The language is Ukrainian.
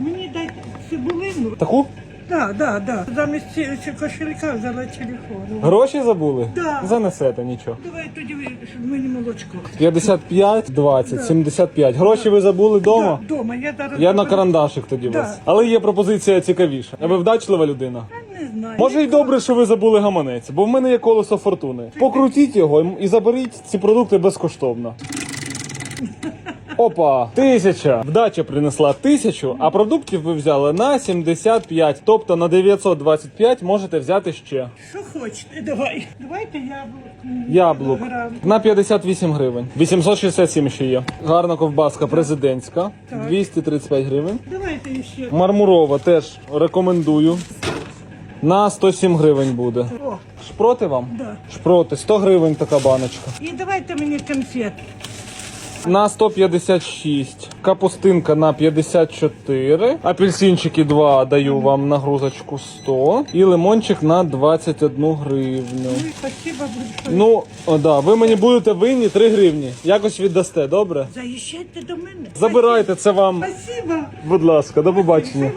Мені дайте цибулину. Таку? Так, так, так. Замість ці- ці кошелька взяла телефон. Гроші забули? Да. Занесете нічого. Давай тоді ви- щоб мені молочко. 55, 20, 75. Гроші ви забули вдома? Да, дома. Я зараз Я на карандашик тоді Да. вас. Але є пропозиція цікавіша. А ви вдачлива людина? Не знаю. Може й добре, що ви забули гаманець, бо в мене є колесо фортуни. Покрутіть його і заберіть ці продукти безкоштовно. Опа, тисяча. Вдача принесла тисячу, а продуктів ви взяли на 75. Тобто на 925 можете взяти ще. Що хочете, давай. Давайте яблук. Яблук Грам. на 58 гривень. 867 ще є. Гарна ковбаска президентська. 235 гривень. Давайте ще. Мармурова теж рекомендую. На 107 гривень буде. О, Шпроти вам? Да. Шпроти, 100 гривень така баночка. і давайте мені конфет. На 156. Капустинка на 54. Апельсинчики 2 даю вам нагрузочку 100. І лимончик на 21 гривню. Ну, Спасибо большое. Ну, о, да, ви мені будете винні 3 гривні. Якось віддасте, добре? Заїжджайте до мене. Забирайте це вам, Спасибо. будь ласка, до побачення. Вам